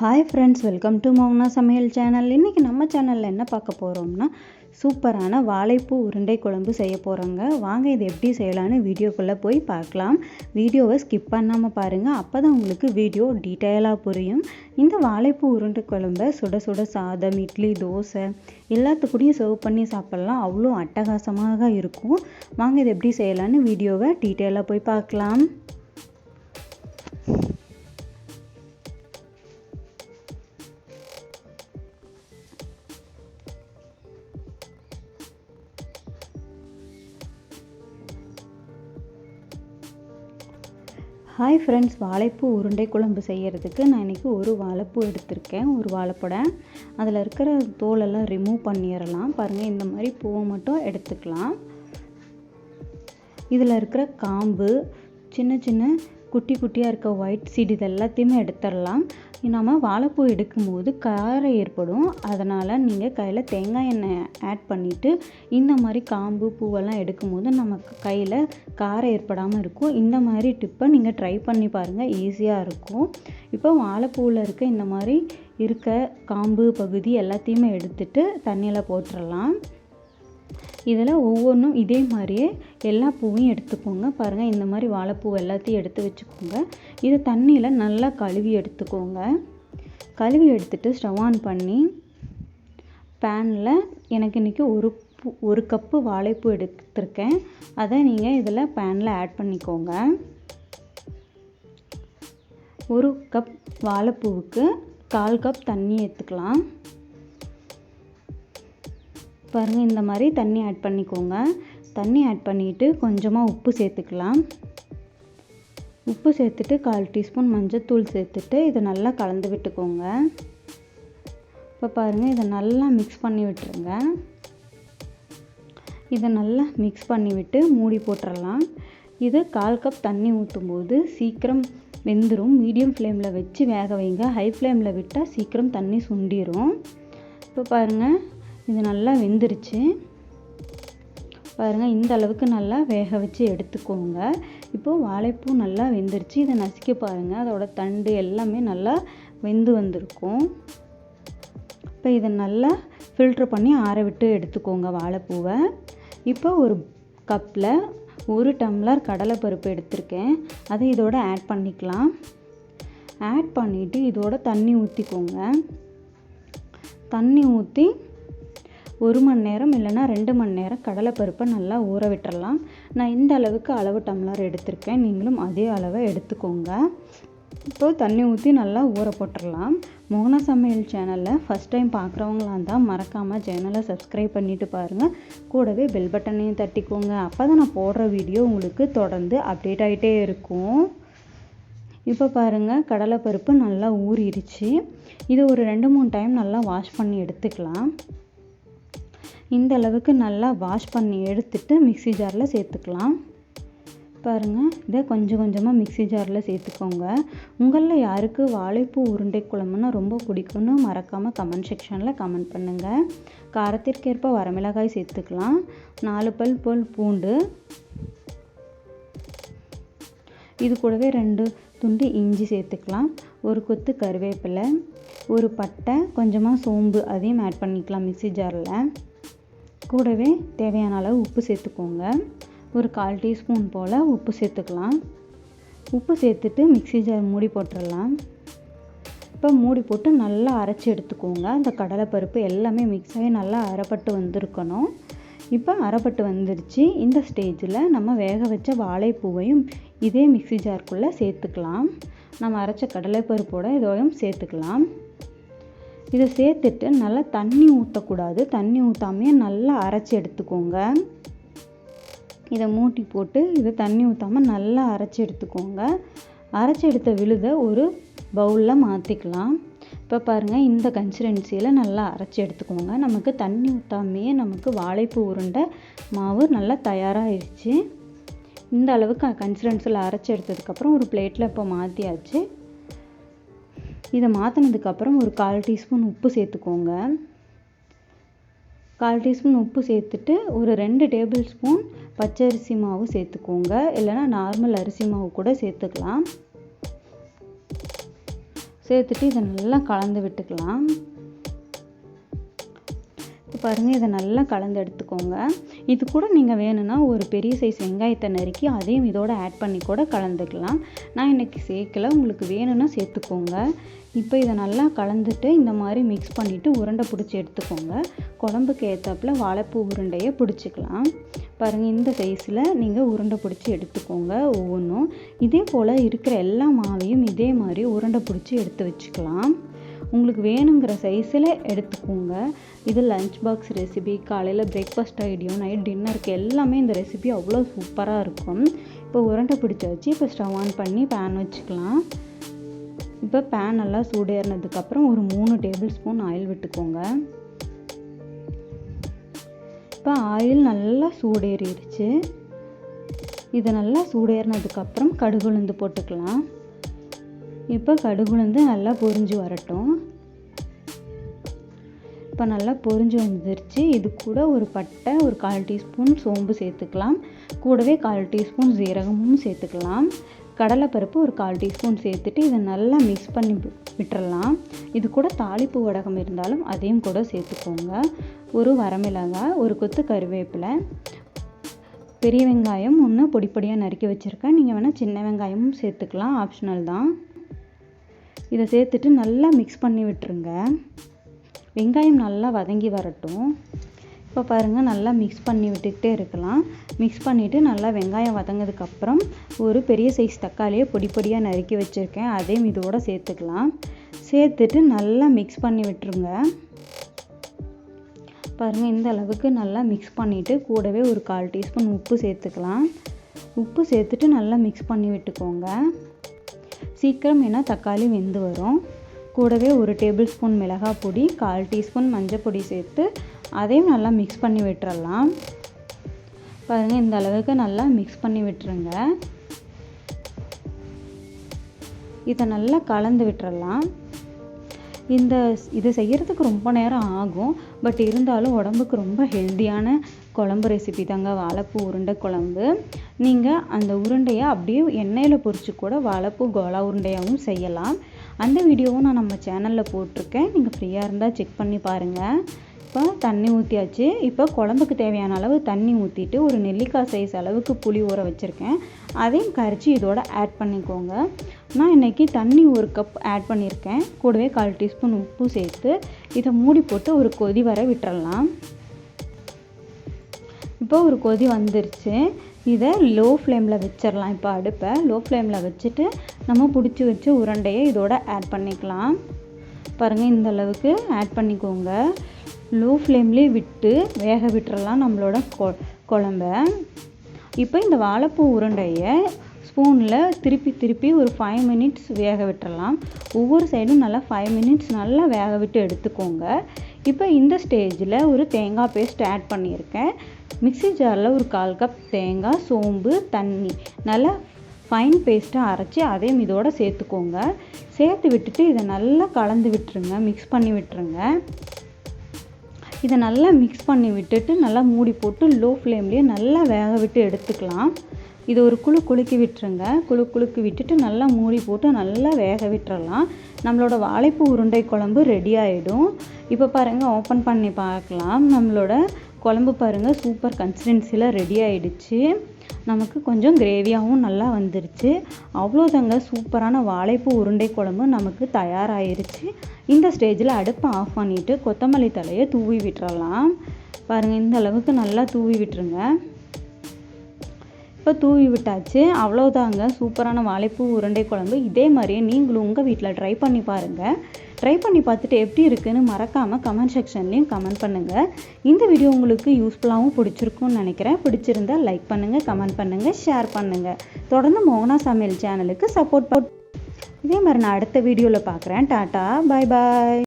Hi friends welcome to Mouna சமையல் channel இன்றைக்கி நம்ம சேனலில் என்ன பார்க்க போகிறோம்னா சூப்பரான வாழைப்பூ உருண்டை குழம்பு செய்ய போகிறோங்க வாங்க இது எப்படி செய்யலான்னு வீடியோக்குள்ளே போய் பார்க்கலாம். வீடியோவை ஸ்கிப் பண்ணாமல் பாருங்கள் அப்போ தான் உங்களுக்கு வீடியோ டீட்டெயிலாக புரியும். இந்த வாழைப்பூ உருண்டை குழம்பை சுட சுட சாதம் இட்லி தோசை எல்லாத்துக்கூடயும் சர்வ் பண்ணி சாப்பிட்லாம். அவ்வளோ அட்டகாசமாக இருக்கும். வாங்க இது எப்படி செய்யலான்னு வீடியோவை டீட்டெயிலாக போய் பார்க்கலாம். ஹாய் ஃப்ரெண்ட்ஸ் வாழைப்பூ உருண்டை குழம்பு செய்கிறதுக்கு நான் இன்றைக்கி ஒரு வாழைப்பூ எடுத்திருக்கேன் ஒரு வாழைப்படை. அதில் இருக்கிற தோலெல்லாம் ரிமூவ் பண்ணிடலாம். பாருங்கள் இந்த மாதிரி பூவை மட்டும் எடுத்துக்கலாம். இதில் இருக்கிற காம்பு சின்ன சின்ன குட்டி குட்டியாக இருக்க ஒயிட் சீட் இது எல்லாத்தையுமே எடுத்துடலாம். நம்ம வாழைப்பூ எடுக்கும்போது காரம் ஏற்படும். அதனால் நீங்கள் கையில் தேங்காய் எண்ணெய் ஆட் பண்ணிவிட்டு இந்த மாதிரி காம்பு பூவெல்லாம் எடுக்கும்போது நமக்கு கையில் காரம் ஏற்படாமல் இருக்கும். இந்த மாதிரி டிப்பை நீங்கள் ட்ரை பண்ணி பாருங்கள் ஈஸியாக இருக்கும். இப்போ வாழைப்பூவில் இருக்க இந்த மாதிரி இருக்க காம்பு பகுதி எல்லாத்தையுமே எடுத்துட்டு தண்ணியில் போட்டுடலாம் இதில் ஒவ்வொன்றும் இதே மாதிரியே எல்லா பூவையும் எடுத்துக்கோங்க. பாருங்கள் இந்த மாதிரி வாழைப்பூ எல்லாத்தையும் எடுத்து வச்சுக்கோங்க. இதை தண்ணியில் நல்லா கழுவி எடுத்துக்கோங்க. கழுவி எடுத்துட்டு ஸ்டவ் ஆன் பண்ணி பேனில் எனக்கு இன்றைக்கி ஒரு பூ ஒரு கப்பு வாழைப்பூ எடுத்துருக்கேன். அதை நீங்கள் இதில் பேனில் ஆட் பண்ணிக்கோங்க. ஒரு கப் வாழைப்பூவுக்கு கால் கப் தண்ணி எடுத்துக்கலாம். பாருங்கள் இந்த மாதிரி தண்ணி ஆட் பண்ணிக்கோங்க. தண்ணி ஆட் பண்ணிவிட்டு கொஞ்சமாக உப்பு சேர்த்துக்கலாம். உப்பு சேர்த்துட்டு கால் டீஸ்பூன் மஞ்சத்தூள் சேர்த்துட்டு இதை நல்லா கலந்து விட்டுக்கோங்க. இப்போ பாருங்கள் இதை நல்லா மிக்ஸ் பண்ணி விட்டுருங்க. இதை நல்லா மிக்ஸ் பண்ணி விட்டு மூடி போட்டுடலாம் இது கால் கப் தண்ணி ஊற்றும் போது சீக்கிரம் வெந்துடும் மீடியம் ஃப்ளேமில் வச்சு வேக வைங்க. ஹை ஃப்ளேமில் விட்டால் சீக்கிரம் தண்ணி சுண்டிடும் இப்போ பாருங்கள் இது நல்லா வெந்துருச்சு. பாருங்கள் இந்த அளவுக்கு நல்லா வேக வச்சு எடுத்துக்கோங்க. இப்போது வாழைப்பூ நல்லா வெந்துருச்சு. இதை நசுக்க பாருங்கள் அதோட தண்டு எல்லாமே நல்லா வெந்து வந்திருக்கும். இப்போ இதை நல்லா ஃபில்ட்ரு பண்ணி ஆற விட்டு எடுத்துக்கோங்க வாழைப்பூவை. இப்போ ஒரு கப்பில் ஒரு டம்ளர் கடலைப்பருப்பு எடுத்திருக்கேன். அதை இதோட ஆட் பண்ணிக்கலாம். ஆட் பண்ணிவிட்டு இதோட தண்ணி ஊற்றிக்கோங்க தண்ணி ஊற்றி ஒரு மணி நேரம் இல்லைன்னா ரெண்டு மணி நேரம் கடலைப்பருப்பை நல்லா ஊற விட்டுறலாம். நான் இந்த அளவுக்கு அளவு டம்ளர் எடுத்திருக்கேன். நீங்களும் அதே அளவை எடுத்துக்கோங்க. இப்போது தண்ணி ஊற்றி நல்லா ஊற போட்டுடலாம் மோகன சமையல் சேனலில் ஃபஸ்ட் டைம் பார்க்குறவங்களா இருந்தால் மறக்காமல் சேனலை சப்ஸ்கிரைப் பண்ணிவிட்டு பாருங்கள் கூடவே பெல் பட்டனையும் தட்டிக்கோங்க. அப்போ தான் நான் போடுற வீடியோ உங்களுக்கு தொடர்ந்து அப்டேட் ஆகிட்டே இருக்கும். இப்போ பாருங்கள் கடலைப்பருப்பு நல்லா ஊறிடுச்சு. இது ஒரு ரெண்டு மூணு டைம் நல்லா வாஷ் பண்ணி எடுத்துக்கலாம். இந்த அளவுக்கு நல்லா வாஷ் பண்ணி எடுத்துட்டு மிக்சி ஜாரில் சேர்த்துக்கலாம். பாருங்கள் இதை கொஞ்சம் கொஞ்சமாக மிக்சி ஜாரில் சேர்த்துக்கோங்க. உங்களில் யாருக்கு வாழைப்பூ உருண்டை குழம்புனா ரொம்ப பிடிக்கும்னு மறக்காமல் கமெண்ட் செக்ஷனில் கமெண்ட் பண்ணுங்கள் காரத்திற்கேற்ப வரமிளகாய் சேர்த்துக்கலாம். நாலு பல் போல் பூண்டு. இது கூடவே ரெண்டு துண்டு இஞ்சி சேர்த்துக்கலாம். ஒரு கொத்து கருவேப்பிலை ஒரு பட்டை கொஞ்சமாக சோம்பு அதையும் ஆட் பண்ணிக்கலாம் மிக்சி ஜாரில் கூடவே தேவையான அளவு உப்பு சேர்த்துக்கோங்க. ஒரு கால் டீஸ்பூன் போல் உப்பு சேர்த்துக்கலாம். உப்பு சேர்த்துட்டு மிக்சி ஜார் மூடி போட்டுடலாம் இப்போ மூடி போட்டு நல்லா அரைச்சி எடுத்துக்கோங்க. அந்த கடலைப்பருப்பு எல்லாமே மிக்ஸ் ஆகி நல்லா அரைப்பட்டு வந்திருக்கணும். இப்போ அரைப்பட்டு வந்துருச்சு. இந்த ஸ்டேஜில் நம்ம வேக வச்ச வாழைப்பூவையும் இதே மிக்சி ஜார்க்குள்ளே சேர்த்துக்கலாம். நம்ம அரைச்ச கடலைப்பருப்போட இதோடையும் சேர்த்துக்கலாம். இதை சேர்த்துட்டு நல்லா தண்ணி ஊற்றக்கூடாது தண்ணி ஊற்றாமையே நல்லா அரைச்சி எடுத்துக்கோங்க. இதை மூட்டி போட்டு இதை தண்ணி ஊற்றாமல் நல்லா அரைச்சி எடுத்துக்கோங்க. அரைச்சி எடுத்த விழுதை ஒரு பவுலில் மாற்றிக்கலாம் இப்போ பாருங்கள் இந்த கன்சிஸ்டன்சியில் நல்லா அரைச்சி எடுத்துக்கோங்க. நமக்கு தண்ணி ஊற்றாமையே நமக்கு வாழைப்பூ உருண்டை மாவு நல்லா தயாராகிடுச்சு இந்த அளவுக்கு கன்சிஸ்டன்சியில் அரைச்சி எடுத்ததுக்கப்புறம் ஒரு பிளேட்டில் இப்போ மாற்றியாச்சு இதை மாற்றினதுக்கப்புறம் ஒரு கால் டீஸ்பூன் உப்பு சேர்த்துக்கோங்க. கால் டீஸ்பூன் உப்பு சேர்த்துட்டு ஒரு ரெண்டு டேபிள் ஸ்பூன் பச்சரிசி மாவு சேர்த்துக்கோங்க. இல்லைனா நார்மல் அரிசி மாவு கூட சேர்த்துக்கலாம். சேர்த்துட்டு இதை நல்லா கலந்து விட்டுக்கலாம். இப்போ பாருங்கள் இதை நல்லா கலந்து எடுத்துக்கோங்க. இது கூட நீங்கள் வேணும்னா ஒரு பெரிய சைஸ் வெங்காயத்தை நறுக்கி அதையும் இதோட ஆட் பண்ணி கூட கலந்துக்கலாம். நான் இன்றைக்கி சேர்க்கல உங்களுக்கு வேணும்னா சேர்த்துக்கோங்க. இப்போ இதை நல்லா கலந்துட்டு இந்த மாதிரி மிக்ஸ் பண்ணிவிட்டு உருண்டை பிடிச்சி எடுத்துக்கோங்க. குழம்புக்கு ஏற்றாப்புல வாழைப்பூ உருண்டையை பிடிச்சிக்கலாம். பாருங்கள் இந்த சைஸில் நீங்கள் உருண்டை பிடிச்சி எடுத்துக்கோங்க ஒவ்வொன்றும். இதே போல் இருக்கிற எல்லா மாவையும் இதே மாதிரி உருண்டை பிடிச்சி எடுத்து வச்சுக்கலாம். உங்களுக்கு வேணுங்கிற சைஸில் எடுத்துக்கோங்க. இது லஞ்ச் பாக்ஸ் ரெசிபி காலையில் பிரேக்ஃபாஸ்ட் ஐடியும் நைட் டின்னருக்கு எல்லாமே இந்த ரெசிபி அவ்வளோ சூப்பராக இருக்கும். இப்போ உருண்டை பிடிச்சாச்சு இப்போ ஸ்டவ் ஆன் பண்ணி பேன் வச்சுக்கலாம். இப்போ பேன் நல்லா சூடேறினதுக்கப்புறம் ஒரு மூணு டேபிள் ஸ்பூன் ஆயில் விட்டுக்கோங்க. இப்போ ஆயில் நல்லா சூடேறிடுச்சு. இது நல்லா சூடேறினதுக்கப்புறம் கடுகுளுந்து போட்டுக்கலாம். இப்போ கடுகுலந்து நல்லா பொரிஞ்சு வரட்டும். இப்போ நல்லா பொரிஞ்சு வந்துருச்சு. இது கூட ஒரு பட்டை ஒரு கால் டீஸ்பூன் சோம்பு சேர்த்துக்கலாம். கூடவே கால் டீஸ்பூன் ஜீரகமும் சேர்த்துக்கலாம். கடலைப்பருப்பு ஒரு கால் டீஸ்பூன் சேர்த்துட்டு இதை நல்லா மிக்ஸ் பண்ணி விட்டுறலாம். இது கூட தாளிப்பு ஊடகம் இருந்தாலும் அதையும் கூட சேர்த்துக்கோங்க. ஒரு வரமிளகாய் ஒரு கொத்து கருவேப்பிலை. பெரிய வெங்காயம் ஒன்று பொடி பொடியாக நறுக்கி வச்சுருக்கேன். நீங்கள் வேணால் சின்ன வெங்காயமும் சேர்த்துக்கலாம். ஆப்ஷனல் தான். இதை சேர்த்துட்டு நல்லா மிக்ஸ் பண்ணி விட்டுருங்க. வெங்காயம் நல்லா வதங்கி வரட்டும். இப்போ பாருங்கள் நல்லா மிக்ஸ் பண்ணி விட்டுக்கிட்டே இருக்கலாம். மிக்ஸ் பண்ணிவிட்டு நல்லா வெங்காயம் வதங்கினதுக்கப்புறம் ஒரு பெரிய சைஸ் தக்காளியை பொடி பொடியாக நறுக்கி வச்சுருக்கேன். அதையும் இதோடு சேர்த்துக்கலாம். சேர்த்துட்டு நல்லா மிக்ஸ் பண்ணி விட்டுருங்க. பாருங்கள் இந்த அளவுக்கு நல்லா மிக்ஸ் பண்ணிவிட்டு கூடவே ஒரு கால் டீஸ்பூன் உப்பு சேர்த்துக்கலாம். உப்பு சேர்த்துட்டு நல்லா மிக்ஸ் பண்ணி விட்டுக்கோங்க. சீக்கிரம் ஏன்னா தக்காளி வெந்து வரும். கூடவே ஒரு டேபிள் ஸ்பூன் மிளகாய் பொடி கால் டீஸ்பூன் மஞ்சள் பொடி சேர்த்து அதையும் நல்லா மிக்ஸ் பண்ணி விட்டுறலாம். பாருங்கள் இந்த அளவுக்கு நல்லா மிக்ஸ் பண்ணி விட்டுருங்க. இதை நல்லா கலந்து விட்டுறலாம். இந்த இது செய்கிறதுக்கு ரொம்ப நேரம் ஆகும். பட் இருந்தாலும் உடம்புக்கு ரொம்ப ஹெல்த்தியான குழம்பு ரெசிபி தாங்க வாழைப்பூ உருண்டை குழம்பு. நீங்கள் அந்த உருண்டையை அப்படியே எண்ணெயில் பொறிச்சு கூட வாழைப்பூ கோலா உருண்டையாகவும் செய்யலாம். அந்த வீடியோவும் நான் நம்ம சேனலில் போட்டிருக்கேன். நீங்கள் ஃப்ரீயாக இருந்தால் செக் பண்ணி பாருங்கள் இப்போ தண்ணி ஊற்றியாச்சு இப்போ குழம்புக்கு தேவையான அளவு தண்ணி ஊற்றிட்டு ஒரு நெல்லிக்காய் சைஸ் அளவுக்கு புளி ஊற வச்சுருக்கேன். அதையும் கரைச்சி இதோட ஆட் பண்ணிக்கோங்க. நான் இன்றைக்கி தண்ணி ஒரு கப் ஆட் பண்ணியிருக்கேன் கூடவே கால் டீஸ்பூன் உப்பு சேர்த்து இதை மூடி போட்டு ஒரு கொதி வர விட்டுறலாம். இப்போ ஒரு கொதி வந்துருச்சு. இதை லோ ஃப்ளேமில் வச்சிடலாம் இப்போ அடுப்பை லோ ஃப்ளேமில் வச்சுட்டு நம்ம பிடிச்சி வச்சு உருண்டையை இதோட ஆட் பண்ணிக்கலாம். பாருங்கள் இந்த அளவுக்கு ஆட் பண்ணிக்கோங்க. லோ ஃப்ளேம்லேயே விட்டு வேக விட்டுறலாம் நம்மளோட கொ குழம்ப. இப்போ இந்த வாழைப்பூ உருண்டையை ஸ்பூனில் திருப்பி திருப்பி ஒரு ஃபைவ் மினிட்ஸ் வேக விட்டுறலாம். ஒவ்வொரு சைடும் நல்லா ஃபைவ் மினிட்ஸ் நல்லா வேக விட்டு எடுத்துக்கோங்க. இப்போ இந்த ஸ்டேஜில் ஒரு தேங்காய் பேஸ்ட் ஆட் பண்ணியிருக்கேன். மிக்ஸி ஜாரில் ஒரு கால் கப் தேங்காய் சோம்பு தண்ணி. நல்லா ஃபைன் பேஸ்ட்டாக அரைச்சி அதையும் இதோடு சேர்த்துக்கோங்க. சேர்த்து விட்டுட்டு இதை நல்லா கலந்து விட்டுருங்க. மிக்ஸ் பண்ணி விட்டுருங்க. இதை நல்லா மிக்ஸ் பண்ணி விட்டுட்டு நல்லா மூடி போட்டு லோ ஃப்ளேம்லேயே நல்லா வேக விட்டு எடுத்துக்கலாம். இது ஒரு குழு குலுக்கி விட்டுருங்க. குழு குலுக்கி விட்டுட்டு நல்லா மூடி போட்டு நல்லா வேக விட்டுறலாம். நம்மளோட வாழைப்பூ உருண்டை குழம்பு ரெடி ஆகிடும் இப்போ பாருங்கள் ஓப்பன் பண்ணி பார்க்கலாம். நம்மளோட குழம்பு பாருங்கள் சூப்பர் கன்சிஸ்டன்சியில் ரெடி ஆகிடுச்சு நமக்கு கொஞ்சம் கிரேவியாகவும் நல்லா வந்துருச்சு. அவ்வளோதாங்க சூப்பரான வாழைப்பூ உருண்டை குழம்பு நமக்கு தயாராகிருச்சு இந்த ஸ்டேஜில் அடுப்பை ஆஃப் பண்ணிவிட்டு கொத்தமல்லி தலையை தூவி விட்டுறலாம். பாருங்கள் இந்த அளவுக்கு நல்லா தூவி விட்டுருங்க. இப்போ தூவி விட்டாச்சு. அவ்வளோதாங்க சூப்பரான வாழைப்பூ உருண்டை குழம்பு. இதே மாதிரியே நீங்களும் உங்கள் வீட்டில் ட்ரை பண்ணி பாருங்கள் ட்ரை பண்ணி பார்த்துட்டு எப்படி இருக்குன்னு மறக்காமல் கமெண்ட் செக்ஷன்லேயும் கமெண்ட் பண்ணுங்கள் இந்த வீடியோ உங்களுக்கு யூஸ்ஃபுல்லாகவும் பிடிச்சிருக்கும்னு நினைக்கிறேன். பிடிச்சிருந்தா லைக் பண்ணுங்கள் கமெண்ட் பண்ணுங்கள் ஷேர் பண்ணுங்கள் தொடர்ந்து மோகனா சமையல் சேனலுக்கு சப்போர்ட் இதே மாதிரி நான் அடுத்த வீடியோவில் பார்க்குறேன். டாட்டா பாய் பாய்